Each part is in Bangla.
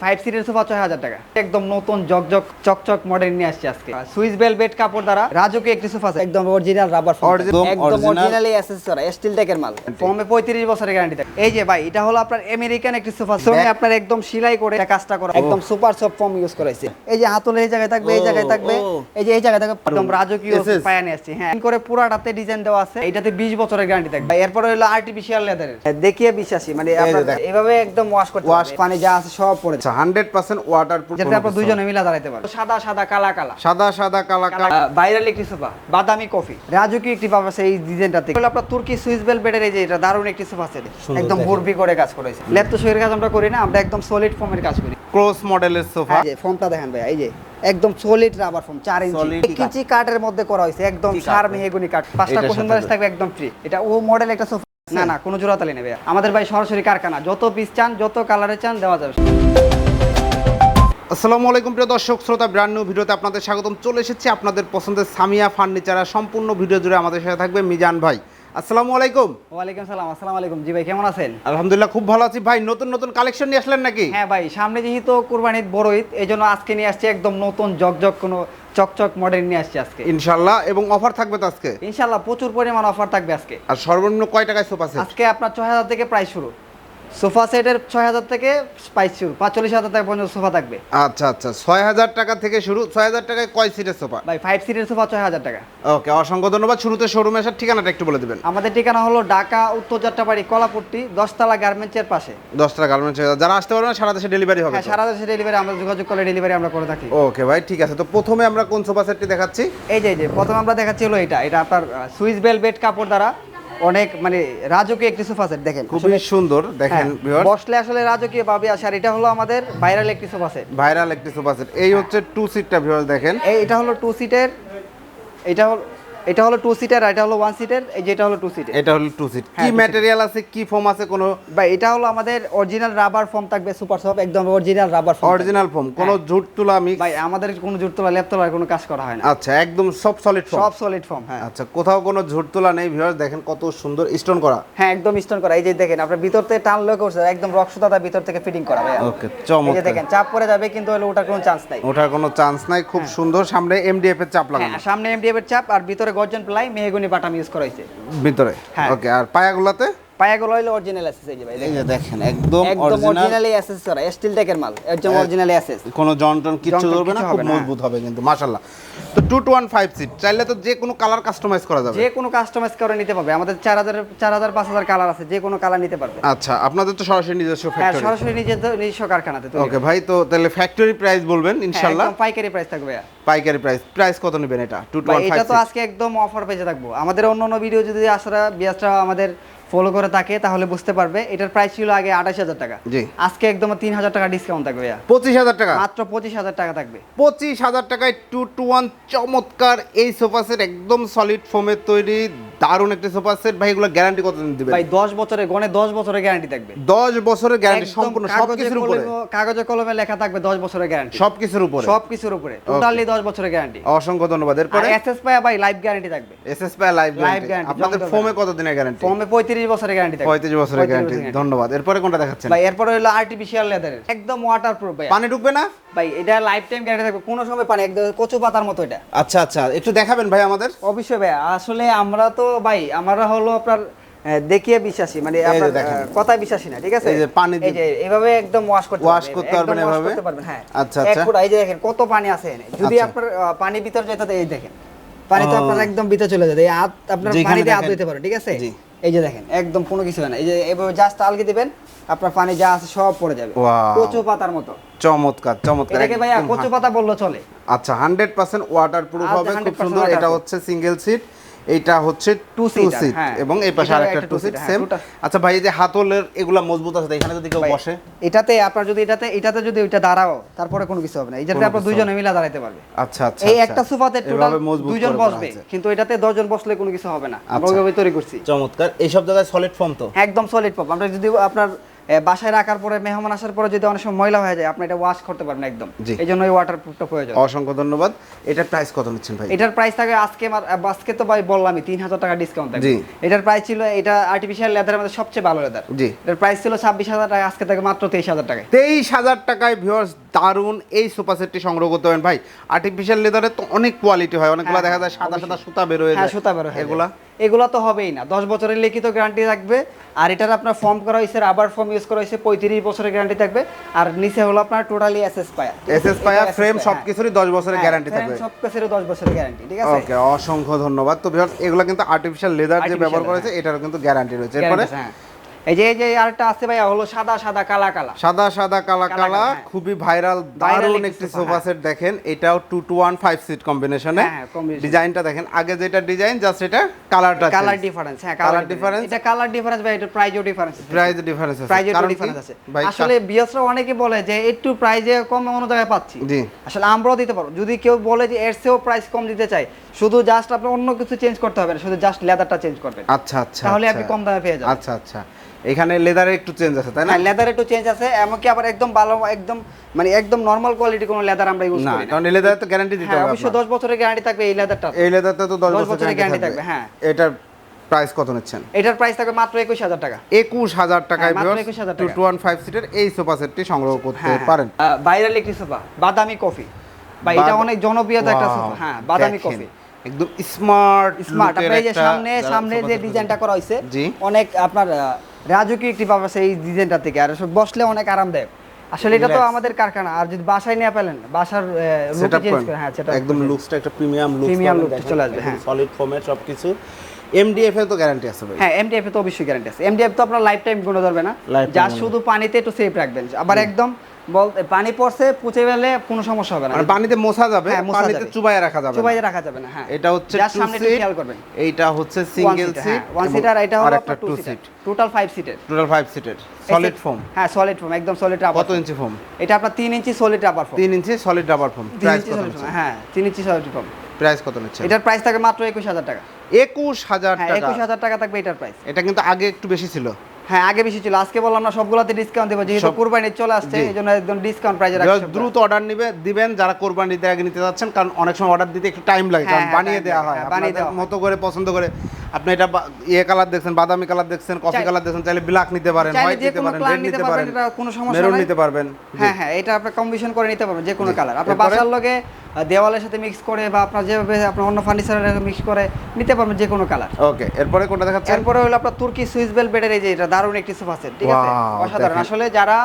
ফাইভ সিটের সোফা ছয় হাজার টাকা। একদম নতুন জকজক চকচক মডেল নিয়ে আসছে আজকে। সুইস কাপড় দ্বারা রাজকীয় একটি সোফা একদম অরিজিনাল রাবার একদম অরিজিনালি অ্যাসেস করা স্টিল টেকের মাল। ফর্মে পঁয়ত্রিশ বছরের গ্যারান্টি থাকে। এই যে ভাই এটা হলো আপনার আমেরিকান একটি সোফা সোনি আপনার একদম সেলাই করে কাজটা করা। একদম সুপার সফট ফর্ম ইউজ করাইছে। এই যে হাতলে এই জায়গায় থাকবে এই জায়গায় থাকবে। এই যে এই জায়গায় থাকবে। একদম রাজকীয় পায়া নিয়ে আসছে হ্যাঁ করে পুরাটাতে ডিজাইন দেওয়া আছে। এটাতে বিশ বছরের গ্যারান্টি থাকবে। এরপরে হলো আর্টিফিশিয়াল লেদারের দেখিয়ে বিশ্বাসী মানে এভাবে একদম ওয়াশ করতে পানি যা আছে সব পড়ে আচ্ছা হান্ড্রেড পার্সেন্ট ওয়াটার যেটা আপনার দুইজনে মিলা দাঁড়াইতে পারবে সাদা সাদা কালা কালা। সাদা সাদা কালা কালা। ভাইরাল একটি সোফা বাদামি কফি। রাজকীয় একটি সেই ডিজাইনটাতে হলো আপনার তুর্কি সুইস বেল বেডের এই যে এটা দারুণ একটি সোফা সেট একদম। ভর্তি করে কাজ করেছে। ল্যাপ তো শরীরের কাজ আমরা করি না আমরা একদম সলিড ফর্মের কাজ করি। ক্রস মডেলের সোফা। এই যে ফর্মটা দেখেন ভাই এই যে একদম solid rubber foam 4 inch inch কাঠের মধ্যে করা হয়েছে একদম সার ভাই? কাঠ। পাঁচটা কোশন থাকবে একদম ফ্রি এটা ও মডেল একটা সোফা। না না কোনো জোড়াতালি নেবে আমাদের ভাই সরাসরি কারখানা। যত পিস চান যত কালারে চান দেওয়া যাবে। আসসালামু আলাইকুম প্রিয় দর্শক শ্রোতা ব্র্যান্ড নিউ ভিডিওতে আপনাদের স্বাগতম। চলে এসেছি আপনাদের পছন্দের সামিয়া ফার্নিচার সম্পূর্ণ ভিডিও জুড়ে আমাদের সাথে থাকবে মিজান ভাই। আসসালামু আলাইকুম। ওয়ালাইকুম সালাম আসসালামু আলাইকুম। জি ভাই কেমন আছেন? আলহামদুলিল্লাহ খুব ভালো আছি। ভাই নতুন নতুন কালেকশন নিয়ে আসলেন নাকি? হ্যাঁ ভাই সামনে যেহেতু কুরবানির বড় ঈদ এই জন্য আজকে নিয়ে আসছি একদম নতুন জকজক কোনো চকচক মডেল নিয়ে আসছি আজকে। ইনশাল্লাহ এবং অফার থাকবে তো আজকে? ইনশাল্লাহ প্রচুর পরিমাণ অফার থাকবে আজকে। আর সর্বনিম্ন কয় টাকায় সোফা সেট আজকে আপনার ছয় হাজার থেকে প্রায় শুরু। সোফা সেটের ছয় হাজার থেকে শুরু পাঁচচল্লিশ হাজার টাকা পর্যন্ত সোফা থাকবে। আচ্ছা আচ্ছা ছয় হাজার টাকা থেকে শুরু ছয় হাজার টাকায় কয় সিটের সোফা? ভাই ফাইভ সিটের সোফা ছয় হাজার টাকা। ওকে অসংখ্য ধন্যবাদ। শুরুতে শোরুমে আসার ঠিকানাটা একটু বলে দিবেন। আমাদের ঠিকানা হলো ঢাকা উত্তর যাত্রাবাড়ি কলাপট্টি দশতলা গার্মেন্টসের পাশে। দশটা গার্মেন্টস যারা আসতে পারবেন সারা দেশে ডেলিভারি হবে হ্যাঁ সারা দেশে ডেলিভারি আমরা যোগাযোগ করলে ডেলিভারি আমরা করে থাকি। ওকে ভাই ঠিক আছে। তো প্রথমে আমরা কোন সোফা সেটটি দেখাচ্ছি? এই যে এই যে প্রথমে আমরা দেখাচ্ছি হলো এটা। এটা আপনার সুইস বেল বেড কাপড় দ্বারা অনেক মানে রাজকীয় একটি সোফা সেট দেখেন। খুবই সুন্দর দেখেন হ্যাঁ, ভিউয়ার বসলে আসলে রাজকীয় ভাবে আসে আর এটা হলো আমাদের ভাইরাল একটি সোফা সেট ভাইরাল একটি সোফা সেট এই হচ্ছে টু সিটটা ভিউয়ার দেখেন। এই এটা হলো টু সিটের এটা হলো এটা হলো টু সিটার এটা হলো ওয়ান সিটের এই যেটা হলো টু সিটের এটা হলো টু সিট কি হ্যাঁ। ম্যাটেরিয়াল আছে কি ফোম আছে কোনো ভাই এটা হলো আমাদের অরিজিনাল রাবার ফর্ম থাকবে সুপার সফট একদম original rubber foam original foam কোনো ঝুট তুলা মিক্স ভাই আমাদের কোনো জুট তোলা ল্যাপ তোলার কোনো কাজ করা হয় না। আচ্ছা একদম সব সলিড ফোম সব সলিড ফর্ম হ্যাঁ। আচ্ছা কোথাও কোনো ঝুট তোলা নেই ভিউয়ার দেখেন কত সুন্দর স্টোন করা। হ্যাঁ একদম স্টোন করা। এই যে দেখেন আপনার ভিতর থেকে টান টানলে করছে একদম রক্তদাতা ভিতর থেকে ফিটিং করা ভাই ওকে এই যে দেখেন চাপ পরে যাবে কিন্তু হলো ওটার কোনো চান্স নাই। ওটার কোনো চান্স নাই খুব সুন্দর সামনে এমডিএফ এর চাপ হ্যাঁ লাগানো। সামনে এমডিএফ এর চাপ আর ভিতরে গর্জন প্লাই মেহগুনি বাটাম ইউজ করা হয়েছে। ভিতরে? হ্যাঁ। ওকে আর পায়াগুলাতে? পায়াগুলো হলো অরিজিনাল এই যে ভাই দেখেন। একদম অরিজিনালি করা স্টিল টেকের মাল একদম অরিজিনালি কোনো জনটন ধরবে না খুব মজবুত হবে কিন্তু মাশাল্লাহ তো সিট চাইলে তো যে কোনো কালার কাস্টমাইজ করা যাবে। যে কোনো কাস্টমাইজ করে নিতে পারবে আমাদের চার হাজার চার হাজার পাঁচ হাজার কালার আছে যে কোনো কালার নিতে পারবে। আচ্ছা আপনাদের তো সরাসরি নিজস্ব হ্যাঁ সরাসরি নিজের নিজস্ব কারখানাতে তৈরি ওকে ভাই তো তাহলে ফ্যাক্টরি প্রাইস বলবেন হ্যাঁ, ইনশাল্লাহ একদম পাইকারি প্রাইস থাকবে পাইকারি প্রাইস প্রাইস কত নেবেন এটা? এটা তো আজকে একদম অফার পেজে থাকব। আমাদের অন্য অন্য ভিডিও যদি আসরা বিয়াসরা আমাদের ফলো করে থাকে তাহলে বুঝতে পারবে এটার প্রাইস ছিল আগে আঠাশ হাজার টাকা। জি। আজকে একদম তিন হাজার টাকা ডিসকাউন্ট থাকবে পঁচিশ হাজার টাকা? মাত্র পঁচিশ হাজার টাকা থাকবে। পঁচিশ হাজার টাকায় টু টু ওয়ান চমৎকার এই সোফা সেট একদম সলিড ফোমের তৈরি দারুণ একটি সোফা সেট। ভাই এগুলো গ্যারান্টি কতদিন দিবেন? ভাই দশ বছরের গনে দশ বছরের গ্যারান্টি থাকবে। দশ বছরের গ্যারান্টি সম্পূর্ণ সবকিছুর উপরে। কাগজে কলমে লেখা থাকবে দশ বছরের গ্যারান্টি সবকিছুর উপরে। সবকিছুর উপরে। টোটালি দশ বছরের গ্যারান্টি অসংখ্য ধন্যবাদ। এরপরে? এসএস পায়া ভাই লাইফ গ্যারান্টি থাকবে। এসএস লাইভ গ্যারান্টি আপনাদের। ফোমে কত দিনের গ্যারান্টি ফর্মে পঁয়ত্রিশ বছরের গ্যারান্টি থাকবে। পঁয়ত্রিশ বছরের গ্যারান্টি ধন্যবাদ। এরপরে কোনটা দেখাচ্ছেন? ভাই এরপরে হলো আর্টিফিশিয়াল লেদারের একদম ওয়াটার প্রুফ ভাই পানি ঢুকবে না? ভাই এটা লাইফ টাইম গ্যারান্টি থাকবে। কোনো সময় পানি একদম কচু পাতার মতো এটা। আচ্ছা আচ্ছা। একটু দেখাবেন ভাই আমাদের? অবশ্যই ভাই আসলে আমরা তো ভাই আমরা হলো আপনার দেখিয়ে বিশ্বাসী মানে কথায় বিশ্বাসী না ঠিক আছে? এই যে পানি এই যে এভাবে একদম ওয়াশ করতে পারবেন, করতে পারবেন এভাবে? হ্যাঁ। আচ্ছা, এক আচ্ছা। ফুট, এই যে দেখেন কত পানি আছে এখানে যদি আচ্ছা। আপনার পানি ভিতরে যেতে তো এই দেখেন। পানি তো আপনার একদম ভিতরে চলে যাবে। এই হাত আপনার পানিতে হাত। দিতে পারেন ঠিক আছে? এই যে দেখেন একদম কোনো কিছু হয় না। এই যে এভাবে জাস্ট আলগি দিবেন আপনার পানি যা আছে সব পড়ে যাবে। কচু পাতার মতো। চমৎকার চমৎকার এটাকে ভাইয়া কচু পাতা বলল চলে। আচ্ছা হান্ড্রেড পার্সেন্ট ওয়াটার প্রুফ আচ্ছা, হবে খুব সুন্দর। এটা হচ্ছে সিঙ্গেল সিট এইটা হচ্ছে টু সিট। এবং এই পাশে আরেকটা টু সিট সেম আচ্ছা ভাই এই যে হাতলের এগুলা মজবুত আছে এখানে যদি কেউ বসে? এটাতে আপনার যদি এটাতে এটাতে যদি ওইটা দাঁড়াও তারপরে কোনো কিছু হবে না। এটাতে আপনার কিছু দুইজনে মিলা দাঁড়াইতে পারবে। আচ্ছা আচ্ছা এই আচ্ছা। একটা সোফাতে টোটাল দুইজন বসবে। কিন্তু এটাতে দশজন বসলে কোনো কিছু হবে না। আমরা আচ্ছা। ওইভাবে তৈরি করছি। চমৎকার। এইসব জায়গায় সলিড ফর্ম তো? একদম সলিড পপ আমরা যদি আপনার বাসায় রাখার পরে মেহমান আসার পরে যদি অনেক সময় ময়লা হয়ে যায় আপনি এটা ওয়াশ করতে পারবেন একদম। এই জন্য এই ওয়াটার প্রুফটা প্রয়োজন। অসংখ্য ধন্যবাদ। এটার প্রাইস কত নিচ্ছেন ভাই? এটার প্রাইস থাকে আজকে আজকে তো ভাই বললামই তিন হাজার টাকা ডিসকাউন্ট থাকবে। জি। এটার প্রাইস ছিল এটা আর্টিফিশিয়াল লেদারের মধ্যে সবচেয়ে ভালো লেদার জি। এটার প্রাইস ছিল ছাব্বিশ হাজার টাকা আজকে থাকে মাত্র তেইশ হাজার টাকা তেইশ হাজার টাকায় ভিউয়ার্স দারুণ এই সোফা সেটটি সংগ্রহ করতে পারেন ভাই আর্টিফিশিয়াল লেদারের তো অনেক কোয়ালিটি হয় অনেকগুলো হ্যাঁ, দেখা যায় সাদা সাদা সুতা বেরোয় হ্যাঁ সুতা বেরোয় এগুলা। এগুলা তো হবেই না। দশ বছরের লিখিত গ্যারান্টি থাকবে আর এটার আপনার ফর্ম করা হয়েছে আবার ফর্ম ইউজ করা হয়েছে পঁয়ত্রিশ বছরের গ্যারান্টি থাকবে আর নিচে হলো আপনার টোটালি এসএস পায়া এসএস পায়া ফ্রেম সব কিছুরই দশ বছরের গ্যারান্টি থাকবে হ্যাঁ, সব কিছুরই দশ বছরের গ্যারান্টি ঠিক আছে? ওকে অসংখ্য ধন্যবাদ। তো ভিউয়ার্স এগুলো কিন্তু আর্টিফিশিয়াল লেদার যে ব্যবহার করা করেছে এটারও কিন্তু গ্যারান্টি রয়েছে। এরপরে হ্যাঁ। এই যে এই যে আরেকটা আছে ভাইয়া হলো সাদা সাদা কালা কালা। সাদা সাদা কালা কালা, হ্যাঁ। খুবই ভাইরাল দারুণ একটি সোফা সেট দেখেন। এটাও টু সিট কম্বিনেশনে। হ্যাঁ, হ্যাঁ, combination। ডিজাইনটা দেখেন। আগে যেটা ডিজাইন জাস্ট এটা কালারটা কালার ডিফারেন্স হ্যাঁ কালার ডিফারেন্স এটা কালার ডিফারেন্স ভাই এটা প্রাইজও ডিফারেন্স প্রাইস ডিফারেন্স আছে। প্রাইজে ডিফারেন্স আছে। আসলে বিয়াসরা অনেকে বলে যে একটু প্রাইজে কম অন্য জায়গায় পাচ্ছি। জি। আসলে আমরাও দিতে পারব। যদি কেউ বলে যে এর চেয়েও প্রাইস কম দিতে চাই শুধু জাস্ট আপনি অন্য কিছু চেঞ্জ করতে হবে না শুধু জাস্ট লেদারটা চেঞ্জ করবেন। আচ্ছা আচ্ছা তাহলে আচ্ছা। আপনি কম দামে পেয়ে যাবেন। আচ্ছা আচ্ছা। এখানে লেদারে একটু চেঞ্জ আছে তাই না? হ্যাঁ লেদার একটু চেঞ্জ আছে এমনকি আবার একদম ভালো একদম মানে একদম নর্মাল কোয়ালিটি কোনো লেদার আমরা ইউজ করি না। কারণ এই লেদারে তো গ্যারান্টি দিতে হ্যাঁ হবে অবশ্যই 10 বছরের গ্যারান্টি থাকবে এই লেদারটা এই লেদারতে তো 10 বছরের গ্যারান্টি থাকবে হ্যাঁ। এটার প্রাইস কত নিচ্ছেন? এটার প্রাইস থাকবে মাত্র 21000 টাকা। একুশ হাজার টাকায় হ্যাঁ, মাত্র 21,000 টাকা। টু ওয়ান ফাইভ সিটের এই সোফা সেটটি সংগ্রহ করতে হ্যাঁ পারেন। ভাইরাল একটি সোফা বাদামি কফি বা এটা অনেক জনপ্রিয় একটা সোফা হ্যাঁ বাদামি কফি একদম স্মার্ট স্মার্ট আপনার এই যে সামনে সামনে যে ডিজাইনটা করা হয়েছে অনেক আপনার রাজকীয় একটি পাবে এই ডিজাইনটা থেকে আর বসলে অনেক আরামদায়ক আসলে এটা তো আমাদের কারখানা আর যদি বাসায় নিয়ে পেলেন বাসার লুক চেঞ্জ করে হ্যাঁ সেটা একদম লুকসটা একটা প্রিমিয়াম লুক প্রিমিয়াম লুক চলে আসবে, হ্যাঁ। সলিড ফোমের সবকিছু। এমডিএফ এর তো গ্যারান্টি আছে ভাই। হ্যাঁ এমডিএফ এ তো অবশ্যই গ্যারান্টি আছে। এমডিএফ তো আপনার লাইফ টাইমগুলো ধরবে না। যা শুধু পানিতে একটু সেফ রাখবেন। আবার একদম বল পানি পড়ছে পুঁচে গেলে কোনো সমস্যা হবে না। মানে পানিতে মোছা যাবে হ্যাঁ, পানিতে যাবে। চুবাই রাখা যাবে চুবাইয়ে রাখা যাবে না হ্যাঁ। এটা হচ্ছে যার টু সামনে একটু সিট খেয়াল করবেন। এইটা হচ্ছে সিঙ্গেল সিট ওয়ান সিটার এটা হলো একটা টু সিট টোটাল ফাইভ সিটের টোটাল ফাইভ সিটের সলিড ফোম হ্যাঁ সলিড ফোম একদম সলিড রাবার কত ইঞ্চি ফোম এটা আপনার তিন ইঞ্চি সলিড রাবার ফোম তিন inch solid rubber foam price কত হ্যাঁ তিন ইঞ্চি সলিড ফোম প্রাইস কত নিচ্ছে? এটার প্রাইস থাকে মাত্র একুশ হাজার টাকা। একুশ হাজার হ্যাঁ টাকা। একুশ হাজার টাকা থাকবে এটার প্রাইস এটা কিন্তু আগে একটু বেশি ছিল। হ্যাঁ আগে বেশি ছিল আজকে বললাম না সবগুলোতে ডিসকাউন্ট দেবো যেহেতু কোরবানি চলে আসছে। এই জন্য একদম ডিসকাউন্ট প্রাইজে রাখছি দ্রুত অর্ডার নিবে দিবেন যারা কোরবানিতে আগে নিতে যাচ্ছেন কারণ অনেক সময় অর্ডার দিতে একটু টাইম লাগে হ্যাঁ, কারণ হ্যাঁ, বানিয়ে দেওয়া হয় হ্যাঁ, বানিয়ে দেওয়া হয়। মতো করে পছন্দ করে আপনি এটা ইয়ে কালার দেখছেন বাদামি কালার দেখছেন কফি কালার দেখছেন চাইলে ব্ল্যাক নিতে পারেন হোয়াইট নিতে পারেন রেড নিতে নিতে পারেন এটা কোনো সমস্যা মেরুন। নিতে পারবেন হ্যাঁ হ্যাঁ এটা আপনি কম্বিনেশন করে নিতে পারবেন যে কোনো কালার আপনার বাসার লগে দেওয়ালের সাথে মিক্স করে বা আপনার যেভাবে আপনার অন্য ফার্নিচারের মিক্স করে নিতে পারবেন যে কোনো কালার ওকে এরপরে কোনটা দেখাচ্ছেন? এরপরে হলো আপনার তুর্কি সুইস বেল বেডের এই যে এটা দারুণ একটি সোফা সেট ঠিক আছে? অসাধারণ। আসলে যারা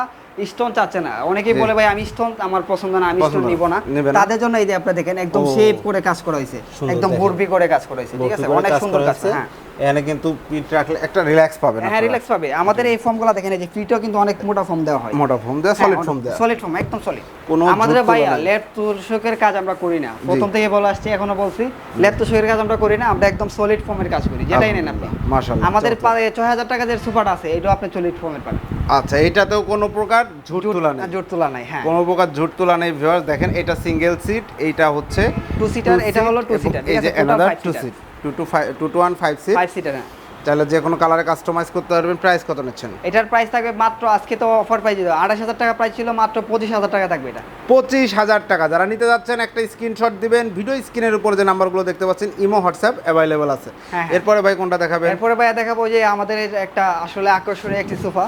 স্টোন চাচ্ছে না। অনেকেই বলে ভাই আমি স্টোন আমার পছন্দ না আমি স্টোন নিব না। তাদের জন্য এই যে আপনি দেখেন একদম শেপ করে কাজ করা হয়েছে। একদম। বরবি করে কাজ করা হয়েছে ঠিক আছে? অনেক সুন্দর কাজ হ্যাঁ। এখানে কিন্তু পিঠ রাখলে একটা রিল্যাক্স পাবেন হ্যাঁ রিল্যাক্স পাবে। আমাদের এই ফর্মগুলো দেখেন এই যে ফিটও কিন্তু অনেক মোটা ফর্ম দেওয়া হয়। মোটা ফোম দেওয়া সলিড ফোম দেওয়া। সলিড ফর্ম একদম সলিড কোনো আমাদের নেই। লেপ তুষকের কাজ আমরা করি না। প্রথম থেকে বলে আসছি এখনও বলছি লেপ তুষকের কাজ আমরা করি না আমরা একদম সলিড ফর্মের কাজ করি যেটাই নেন আপনি। মাশাআল্লাহ, আমাদের চমৎকার। ছয় হাজার টাকা যে সুপারটা আছে এটাও আপনি সলিড ফর্মের পাবেন। আচ্ছা এটাতেও কোনো প্রকার ঝুট তোলা নাই। ঝুট তোলা নাই হ্যাঁ। কোনো প্রকার ঝুট তোলা নেই ভিউয়ার্স দেখেন এটা সিঙ্গেল সিট এইটা হচ্ছে টু সিটার এটা হলো টু সিটার এই যে another two seat two two five two two one five seat five seater হ্যাঁ। তাহলে যে কোনো কালারে কাস্টমাইজ করতে পারবেন প্রাইস কত নিচ্ছেন? এটার প্রাইস থাকবে মাত্র আজকে তো অফার প্রাইস দিল। আঠাশ হাজার টাকা প্রাইস ছিল মাত্র পঁচিশ হাজার টাকা থাকবে এটা। পঁচিশ হাজার টাকা। যারা নিতে যাচ্ছেন একটা স্ক্রিনশট দিবেন। ভিডিও স্ক্রিনের উপরে যে নাম্বারগুলো দেখতে পাচ্ছেন ইমো হোয়াটসঅ্যাপ অ্যাভেলেবেল আছে। হ্যাঁ, হ্যাঁ। এরপরে ভাই কোনটা দেখাবেন? এরপরে ভাই দেখাবো যে আমাদের একটা আসলে আকর্ষণীয় একটি সোফা।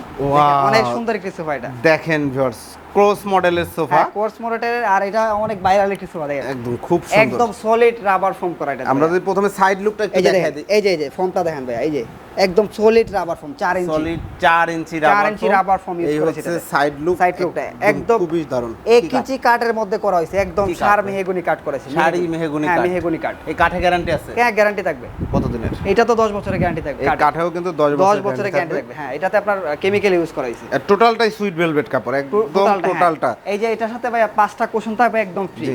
অনেক সুন্দর একটি সোফা এটা। দেখেন ভিউয়ার্স ক্রস মডেলের সোফা। হ্যাঁ কোর্স মোটরের আর এটা অনেক ভাইরাল একটি সোফা দেখেন। একদম খুব সুন্দর। একদম সলিড রাবার ফোম করা এটা আমরা যদি প্রথমে সাইড লুকটা একটু দেখাই দিই। এই যে এই যে ফোমটা দেখেন ভাই এই যে একদম solid rubber foam 4 inch. Solid 4 inch rubber inch rubber foam use এই করেছে হচ্ছে সাইড লুক Side look টা একদম খুবই দারুণ। এক কি কাঠ? ইঞ্চি কাঠের মধ্যে করা হয়েছে একদম সার? মেহগুনি কাঠ করেছে। শাড়ি মেহগনি কাঠ। মেহগুনি কাঠ। এই কাঠে গ্যারান্টি আছে? হ্যাঁ গ্যারান্টি থাকবে। কতদিনের? এটা তো 10 বছরের গ্যারান্টি থাকবে এই কাঠেও কিন্তু 10 10 বছরের গ্যারান্টি থাকবে। হ্যাঁ এটাতে আপনার কেমিক্যাল ইউজ করা হয়েছে। টোটালটাই সুইট ভেলভেট কাপড় একদম টোটালটা, হ্যাঁ। এই যে এটার সাথে ভাই পাঁচটা কোশন থাকবে একদম ফ্রি।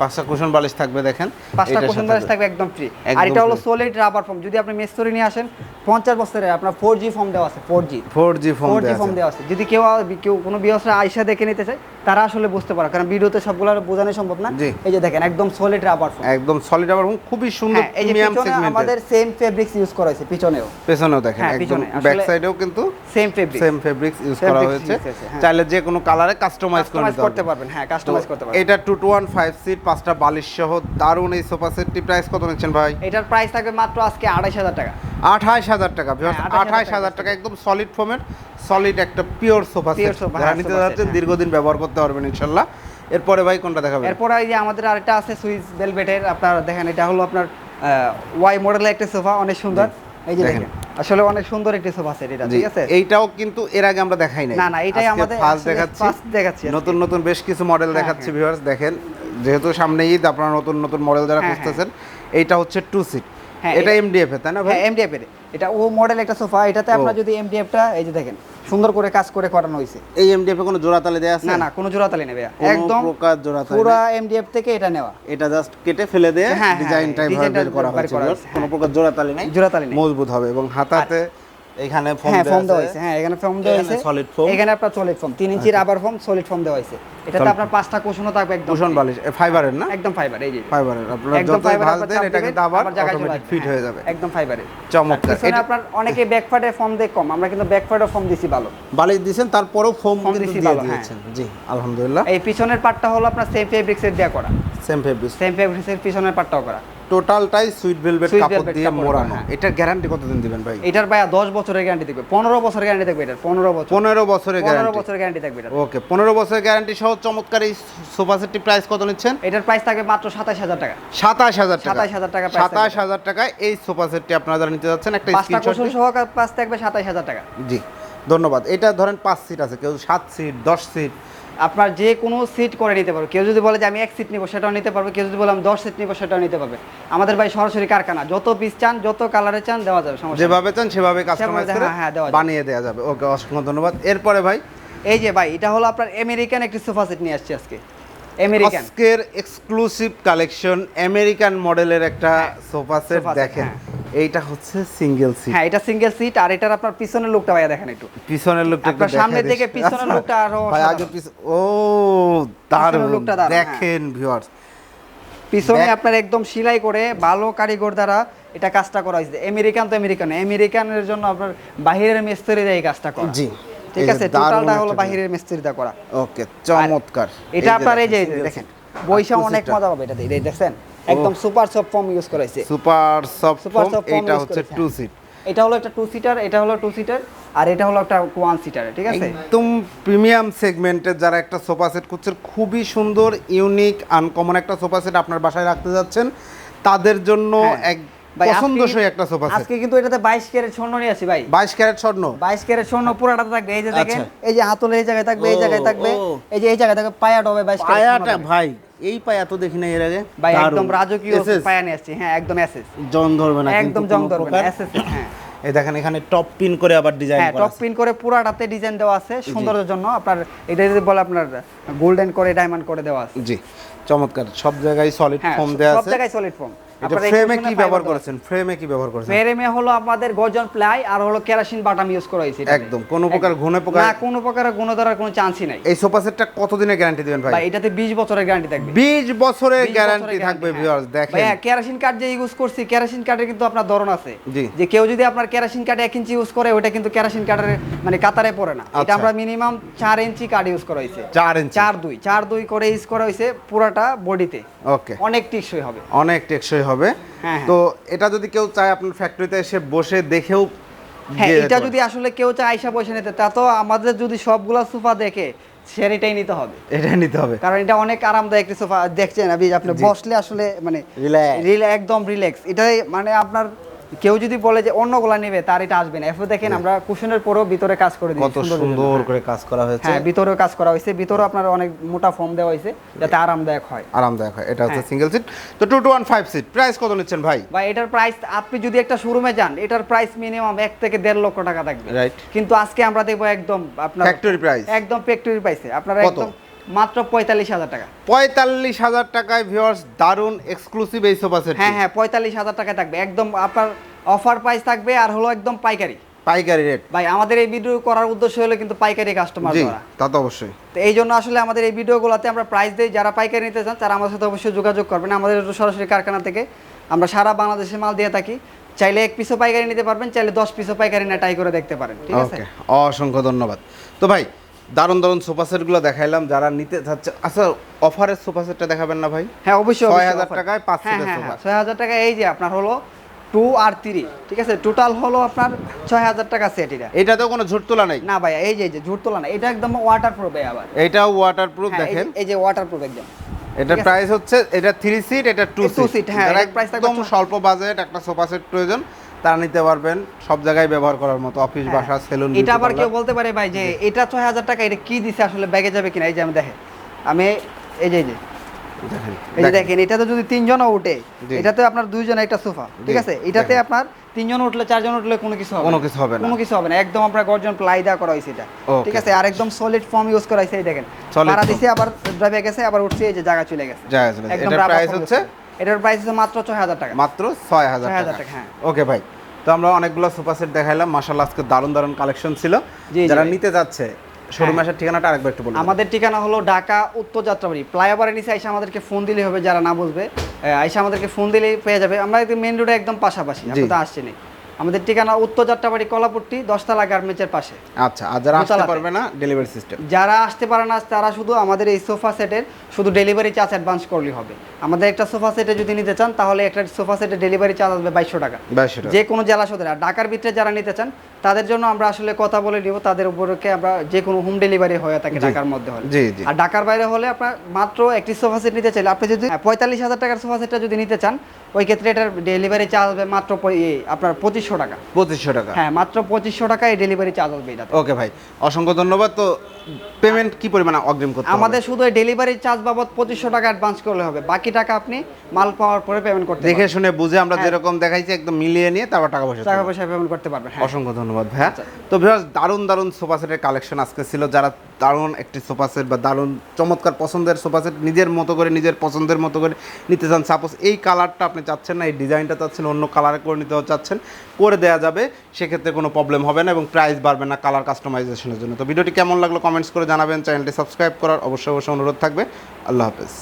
পাঁচটা কুশন বালিশ থাকবে দেখেন। পাঁচটা কোশন বালিশ থাকবে একদম ফ্রি আর এটা হলো সলিড রাবার ফোম যদি আপনি মেস্তরি নিয়ে আসেন পঞ্চাশ বছরের আপনার ফোর জি ফোম দেওয়া আছে four G 4G phone four G foam দেওয়া আছে। যদি কেউ কেউ কোনো বিয়সরা আইসা দেখে নিতে চায় তারা আসলে বুঝতে পারে কারণ ভিডিওতে সবগুলো বোঝানো সম্ভব না। এই যে দেখেন একদম সলিড রাবার ফোম একদম সলিড রাবার ফোম খুবই সুন্দর হ্যাঁ এই যে পিছনে আমাদের সেম ফেব্রিক্স ইউজ করা হয়েছে পিছনেও। পেছনেও দেখেন হ্যাঁ, একদম ব্যাক সাইডেও কিন্তু same fabric same fabrics use করা হয়েছে। হ্যাঁ। চাইলে যে কোনো কালারে কাস্টমাইজ করতে পারবেন। হ্যাঁ কাস্টমাইজ করতে পারবেন। এটা two two one five seat পাঁচটা বালিশ সহ দারুণ এই সোফা সেটটি প্রাইস কত নিচ্ছেন ভাই? এটার প্রাইস থাকবে মাত্র আজকে আড়াইশ হাজার টাকা। আঠাশ হাজার টাকা হ্যাঁ, 28,000 আঠাশ হাজার টাকা একদম সলিড ফোমের সলিড একটা পিওর সোফা সেট যারা হ্যাঁ, নিতে যাচ্ছেন হ্যাঁ। দীর্ঘদিন ব্যবহার করতে পারবেন ইনশাল্লাহ। এরপরে ভাই কোনটা দেখাবেন? এরপরে এই যে আমাদের আরেকটা আছে সুইস ভেলভেটের আপনার দেখেন এটা হলো আপনার ওয়াই মডেলের একটা সোফা অনেক সুন্দর। এই যে দেখেন। আসলে অনেক সুন্দর একটি সোফা সেট এটা ঠিক আছে? এইটাও কিন্তু এর আগে আমরা দেখাই নাই। না, না, এটাই আমাদের ফার্স্ট দেখাচ্ছি। ফার্স্ট দেখাচ্ছি নতুন নতুন বেশ কিছু মডেল হ্যাঁ, দেখাচ্ছি হ্যাঁ। ভিউয়ার্স দেখেন। যেহেতু সামনে ঈদ আপনারা নতুন নতুন মডেল যারা হ্যাঁ, খুঁজতেছেন এইটা হচ্ছে টু সিট হ্যাঁ, এটা এটা- এমডিএফ এ তাই না ভাই? হ্যাঁ এমডিএফ এর। এটা ও মডেল একটা সোফা এটাতে আপনারা যদি যদি এমডিএফটা এই যে দেখেন সুন্দর করে কাজ করে করানো হয়েছে এই এমডিএফ এ কোনো জোড়া তালে দেয়া আছে? না না কোনো জোড়াতালি নেই ভাইয়া। একদম প্রকার জোড়া তালি পুরো এমডিএফ থেকে এটা নেওয়া। এটা জাস্ট কেটে ফেলে দিয়ে হ্যাঁ, হ্যাঁ, ডিজাইন টাইপ ডিজাইনটা বের করা হয়েছে কোনো হ্যাঁ। প্রকার জোড়া নাই নেই জোড়াতালি নেই। মজবুত হবে এবং হাতাতে এখানে ফোম হ্যাঁ দেওয়া ফোম দেওয়া হয়েছে। হ্যাঁ এখানে ফোম দেওয়া হয়েছে। foam। এখানে আপনার সলিড ফোম তিন inch rubber foam solid foam দেওয়া হয়েছে। এটাতে আপনার পাঁচটা কুশনও থাকবে একদম। কুশন বালিশ। ফাইবারের না? একদম ফাইবার এই যে। ফাইবারের আপনারা ভাঁজ দেন এটা কিন্তু আবার অটোমেটিক ফিট হ্যাঁ, যাবে। একদম ফাইবারে চমৎকার। এটা আপনার অনেকে ব্যাকফার্ডে ফর্ম দিয়ে কম। আমরা কিন্তু ফর্ম দিছি ভালো। বালিশ দিয়েছেন তারপরেও ফোম কিন্তু দিয়ে হ্যাঁ। দিয়েছেন। জি আলহামদুলিল্লাহ। এই পিছনের পার্টটা হলো আপনার সেম ফেব্রিক্সের দেওয়া করা। সেম ফেব্রিক সেম ফেব্রিক্সের পিছনের পার্টটাও করা। টোটালটাই সুইট ভেলভেট কাপড় দিয়ে মোড়ানো। হ্যাঁ। এটার গ্যারান্টি কতদিন দিবেন ভাই? এটার ভাইয়া দশ বছরের গ্যারান্টি থাকবে। পনেরো বছরের গ্যারান্টি থাকবে এটার পনেরো বছর। পনেরো বছরের পনেরো গ্যারান্টি বছরের গ্যারান্টি থাকবে এটার। ওকে পনেরো বছরের গ্যারান্টি সহ চমৎকার এই সোফা সেটটি প্রাইস কত নিচ্ছেন? এটার প্রাইস থাকবে মাত্র সাতাশ হাজার টাকা। সাতাশ হাজার টাকা। 27,000 টাকা সাতাশ হাজার টাকায় এই সোফা সেটটি আপনারা যারা নিতে যাচ্ছেন একটা স্ক্রিনশট সহ প্রাইস থাকবে সাতাশ হাজার টাকা। জি ধন্যবাদ। এটা ধরেন পাঁচ সিট আছে কেউ সাত সিট দশ সিট আপনার যে কোনো সিট করে নিতে পারবে কেউ যদি বলে যে আমি এক সিট নিবো সেটাও নিতে পারবে। কেউ যদি বলে আমি দশ সিট নিবো সেটাও নিতে পারবে। আমাদের ভাই সরাসরি কারখানা। যত পিস চান যত কালারে চান দেওয়া যাবে সমস্যা যেভাবে চান সেভাবে কাস্টমাইজ করে হ্যাঁ, হ্যাঁ, দেওয়া বানিয়ে দেওয়া যাবে। ওকে অসংখ্য ধন্যবাদ। এরপরে ভাই? এই যে ভাই এটা হলো আপনার আমেরিকান একটি সোফা সেট নিয়ে আসছি আজকে। আমেরিকান আজকের এক্সক্লুসিভ কালেকশন আমেরিকান মডেলের একটা সোফা সেট sofa দেখেন। হ্যাঁ। এইটা হচ্ছে সিঙ্গেল সিট। হ্যাঁ এটা সিঙ্গেল সিট আর এটার আপনার পিছনের লুকটা ভাইয়া দেখেন একটু। পিছনের লোকটা আপনার দেখাই দিকে পিছনের আচ্ছা, লোকটা আরও ভাই আগে ও দারুণ। লোকটা হ্যাঁ। দেখেন ভিউয়ার্স পিছনে আপনার একদম সেলাই করে ভালো কারিগর দ্বারা এটা কাজটা করা হয়েছে। আমেরিকান তো আমেরিকান আমেরিকানের জন্য আপনার বাহিরের মিস্ত্রিরা এই কাজটা করা। জি ঠিক আছে টোটালটা হলো বাহিরের মিস্ত্রিটা করা। ওকে চমৎকার। এটা আপনার এই যে দেখেন। বৈশা অনেক। মজা পাবে এটাতে এই দেখছেন একদম সুপার সফট ফর্ম ইউজ করা হয়েছে সুপার সফট সুপার সফট এটা হচ্ছে টু সিট এটা হলো একটা টু সিটার এটা হলো টু সিটার আর এটা হলো একটা ওয়ান সিটার ঠিক আছে? একদম প্রিমিয়াম সেগমেন্টের যারা একটা সোফা সেট খুঁজছেন খুবই সুন্দর ইউনিক আনকমন একটা সোফা সেট আপনার বাসায় রাখতে যাচ্ছেন তাদের জন্য হ্যাঁ। এক পছন্দসই একটা সোফা সেট আজকে কিন্তু এটাতে বাইশ ক্যারেট স্বর্ণ নিয়ে আসি ভাই। বাইশ ক্যারেট স্বর্ণ? বাইশ ক্যারেট স্বর্ণ পুরাটা থাকবে। এই যে দেখেন আচ্ছা। এই যে হাতলে এই জায়গায় থাকবে এই জায়গায় থাকবে এই যে এই জায়গায় থাকবে পায়া ডবে বাইশ পায়াটা ভাই এই পায়া তো দেখি না এর আগে। ভাই একদম রাজকীয় পায়া নিয়ে আসছি। হ্যাঁ একদম এসএস জং ধরবে না একদম জং ধরবে না এসএস হ্যাঁ। এই দেখেন এখানে টপ পিন করে আবার ডিজাইন হ্যাঁ করা টপ পিন করে পুরাটাতে ডিজাইন দেওয়া আছে সৌন্দর্যের জন্য আপনার এটা যদি বলে আপনার গোল্ডেন করে ডায়মন্ড করে দেওয়া আছে। জি চমৎকার। সব জায়গায় সলিড ফোম দেওয়া সব জায়গায় সলিড ফর্ম এটা ফ্রেমে কি ব্যবহার করেছেন? ফ্রেমে কি ব্যবহার করেছেন? ফ্রেমে হলো আমাদের গর্জন প্লাই আর হলো কেরাসিন বাটাম ইউজ করা হয়েছে একদম। কোনো প্রকার ঘুনে পোকা না কোনো প্রকার গুণ ধরার কোনো চান্সই নাই। এই সোফা সেটটা কতদিনের গ্যারান্টি দিবেন ভাই? ভাই এটাতে 20 বছরের গ্যারান্টি থাকবে। 20 বছরের গ্যারান্টি থাকবে ভিউয়ার্স হ্যাঁ। দেখেন। ভাইয়া কেরাসিন কার্ড যে ইউজ করছি কেরাসিন কার্ডের কিন্তু আপনার ধরন আছে। যে কেউ যদি আপনার কেরাসিন কার্ড এক ইঞ্চি ইউজ করে ওটা কিন্তু কেরাসিন কার্ডের মানে কাতারে পড়ে না। এটা আচ্ছা। আমরা মিনিমাম চার ইঞ্চি কার্ড ইউজ করা হয়েছে। 4 ইঞ্চি চার দুই। চার দুই করে ইউজ করা হয়েছে পুরাটা বডিতে ওকে অনেক টিকসই হবে। অনেক টেকসই হবে। হ্যাঁ, হ্যাঁ। তো এটা যদি কেউ চায় আপনার ফ্যাক্টরিতে এসে বসে দেখেও হ্যাঁ এটা যদি আসলে কেউ চায় আইসা পয়সা নিতে তা তো আমাদের যদি সবগুলা সোফা দেখে সেটাই নিতে হবে। এটাই নিতে হবে। কারণ এটা অনেক আরামদায়ক একটি সোফা দেখছেন আপনি আপনি বসলে আসলে মানে। একদম রিল্যাক্স। এটাই মানে আপনার কেউ যদি বলে যে অন্যগুলা নেবে তার এটা আসবে না। এরপর দেখেন আমরা কুশনের পরেও ভিতরে কাজ করে দিই কত সুন্দর করে। কাজ করা হয়েছে। হ্যাঁ ভিতরেও কাজ করা হয়েছে। ভিতরে আপনার অনেক মোটা ফর্ম দেওয়া হয়েছে যাতে আরামদায়ক হয়। আরামদায়ক হয়। এটা হচ্ছে হ্যাঁ। সিঙ্গেল সিট তো two two one five seat price কত নিচ্ছেন ভাই? বা এটার প্রাইস আপনি যদি একটা শোরুমে যান এটার প্রাইস মিনিমাম এক থেকে দেড় লক্ষ টাকা থাকবে। Right. কিন্তু আজকে আমরা দেখব একদম আপনার ফ্যাক্টরি প্রাইস একদম ফ্যাক্টরি প্রাইসে আপনারা একদম মাত্র পঁয়তাল্লিশ হাজার টাকা। পঁয়তাল্লিশ হাজার টাকায় ভিউয়ার্স দারুণ এক্সক্লুসিভ এই সোফা সেট হ্যাঁ হ্যাঁ পঁয়তাল্লিশ হাজার টাকায় থাকবে। একদম আপনার অফার প্রাইস থাকবে আর হলো একদম পাইকারি। পাইকারি রেট ভাই আমাদের এই ভিডিও করার উদ্দেশ্য হলো কিন্তু পাইকারি কাস্টমার ধরা। তা তো অবশ্যই। তো এই জন্য আসলে আমাদের এই ভিডিওগুলোতে আমরা প্রাইস দিই। যারা পাইকারি নিতে চান তারা আমাদের সাথে অবশ্যই যোগাযোগ করবেন। আমাদের সরাসরি কারখানা থেকে আমরা সারা বাংলাদেশে মাল দিয়ে থাকি। চাইলে এক পিসও পাইকারি নিতে পারবেন চাইলে দশ পিসও পাইকারি না ট্রাই করে দেখতে পারেন। ঠিক আছে? অসংখ্য ধন্যবাদ। তো ভাই দারুণ দারুণ সোফা সেটগুলো দেখাইলাম যারা নিতে চাচ্ছে আচ্ছা অফারের সোফা সেটটা দেখাবেন না ভাই? হ্যাঁ অবশ্যই ছয় অবশ্যই হাজার offer। টাকায় পাঁচ হ্যাঁ সিটের হ্যাঁ সোফা। হ্যাঁ ছয় হাজার টাকা এই যে আপনার হলো টু আর থ্রি ঠিক আছে? টোটাল হলো আপনার ছয় হাজার টাকা সেট এটা। এটাতেও কোনো ঝুট তোলা নেই? না ভাইয়া এই যে এই যে ঝুট তোলা না এটা একদম ওয়াটার প্রুফ আবার। এটাও ওয়াটার প্রুফ হ্যাঁ, দেখেন। এই যে ওয়াটার প্রুফ একদম আছে। প্রাইস হচ্ছে এটা থ্রি সিট এটা টু সিট হ্যাঁ, থাকবে একদম স্বল্প বাজেট একটা সোফা সেট প্রয়োজন তারা নিতে পারবেন সব জায়গায় ব্যবহার করার মতো অফিস হ্যাঁ। বাসা সেলুন এটা আবার কেউ বলতে পারে ভাই যে এটা ছয় হাজার টাকা এটা কি দিছে আসলে ব্যাগে যাবে কিনা? এই যে আমি দেখেন। আমি এই যে এই যে। এই যে দেখেন। এটাতে যদি তিনজনও উঠে এটাতে আপনার দুইজন একটা সোফা ঠিক আছে? এটাতে আপনার তিনজন উঠলে চারজন উঠলে কোনো কিছু হবে কোনো কিছু হবে না। কোনো কিছু হবে না। একদম আপনার গর্জন প্লাই দেওয়া করা হয়েছে এটা ঠিক আছে? আর একদম সলিড ফর্ম ইউজ করা হয়েছে এই দেখেন। Form। দিছে আবার ড্রাইভে গেছে আবার উঠছে এই যে জায়গা চলে গেছে। জায়গা চলে use হচ্ছে? এটার প্রাইস হচ্ছে মাত্র ছয় হাজার টাকা। মাত্র ছয় হাজার টাকা। হ্যাঁ। ওকে ভাই। তো আমরা অনেকগুলো সোফা সেট দেখাইলাম। মাসাল্লাহ আজকে দারুণ দারুণ কালেকশন ছিল। যারা নিতে যাচ্ছে শোরুম আসার ঠিকানাটা আরেকবার একটু বলুন আমাদের ঠিকানা হলো ঢাকা উত্তর যাত্রাবাড়ি। ফ্লাইওভারের নিচে আইসা আমাদেরকে ফোন দিলে হবে যারা না বুঝবে। আইসা আমাদেরকে ফোন দিলেই পেয়ে যাবে। আমরা মেন রোডে একদম পাশাপাশি আপনি তো আসছেনি আমাদের ঠিকানা উত্তর যাত্রাবাড়ি কলাপুট্টি দশতলা গার্মেন্টসের পাশে। আচ্ছা আর যারা আসতে পারবে না ডেলিভারি সিস্টেম যারা আসতে পারে না তারা শুধু আমাদের এই সোফা সেটের শুধু ডেলিভারি চার্জ অ্যাডভান্স করলেই হবে। আমাদের একটা সোফা সেটে যদি নিতে চান তাহলে একটা সোফা সেটের ডেলিভারি চার্জ আসবে বাইশশো টাকা। যে কোনো জেলা সদরে। আর ঢাকার ভিতরে যারা নিতে চান তাদের জন্য আমরা আসলে কথা বলে দিব তাদের উপরকে আমরা যে কোনো হোম ডেলিভারি হয়ে থাকে ঢাকার মধ্যে হলে। আর ঢাকার বাইরে হলে আপনার মাত্র একটি সোফা সেট নিতে চাইলে আপনি যদি পঁয়তাল্লিশ হাজার টাকার সোফা সেটটা যদি নিতে চান ওই ক্ষেত্রে এটার ডেলিভারি চার্জ হবে মাত্র আপনার পঁচিশশো টাকা। পঁচিশশো টাকা। হ্যাঁ মাত্র পঁচিশশো টাকায় এই ডেলিভারি চার্জ আসবে এটা ওকে ভাই অসংখ্য ধন্যবাদ। তো পেমেন্ট কি পরিমাণ অগ্রিম করতে আমাদের শুধু ডেলিভারি চার্জ বাবদ পঁচিশশো টাকা অ্যাডভান্স করলে হবে। বাকি টাকা আপনি মাল পাওয়ার পরে পেমেন্ট করতে দেখে শুনে বুঝে আমরা হ্যাঁ। যেরকম দেখাইছি একদম মিলিয়ে নিয়ে তারপর টাকা পয়সা টাকা পয়সা পেমেন্ট করতে পারবেন হ্যাঁ। অসংখ্য ধন্যবাদ ভাইয়া। তো ভিউয়ার্স দারুণ দারুণ সোফা সেটের কালেকশন আজকে ছিল। যারা দারুণ একটি সোফা সেট বা দারুণ চমৎকার পছন্দের সোফা সেট নিজের মতো করে নিজের পছন্দের মতো করে নিতে চান সাপোজ এই কালারটা আপনি চাচ্ছেন না এই ডিজাইনটা চাচ্ছেন অন্য কালারে করে নিতে চাচ্ছেন করে দেওয়া যাবে। সেক্ষেত্রে কোনো প্রবলেম হবে না এবং প্রাইস বাড়বে না কালার কাস্টমাইজেশনের জন্য। তো ভিডিওটি কেমন লাগল কমেন্টস করে জানাবেন। চ্যানেলটি সাবস্ক্রাইব করার অবশ্যই অবশ্যই অনুরোধ থাকবে। আল্লাহ হাফেজ।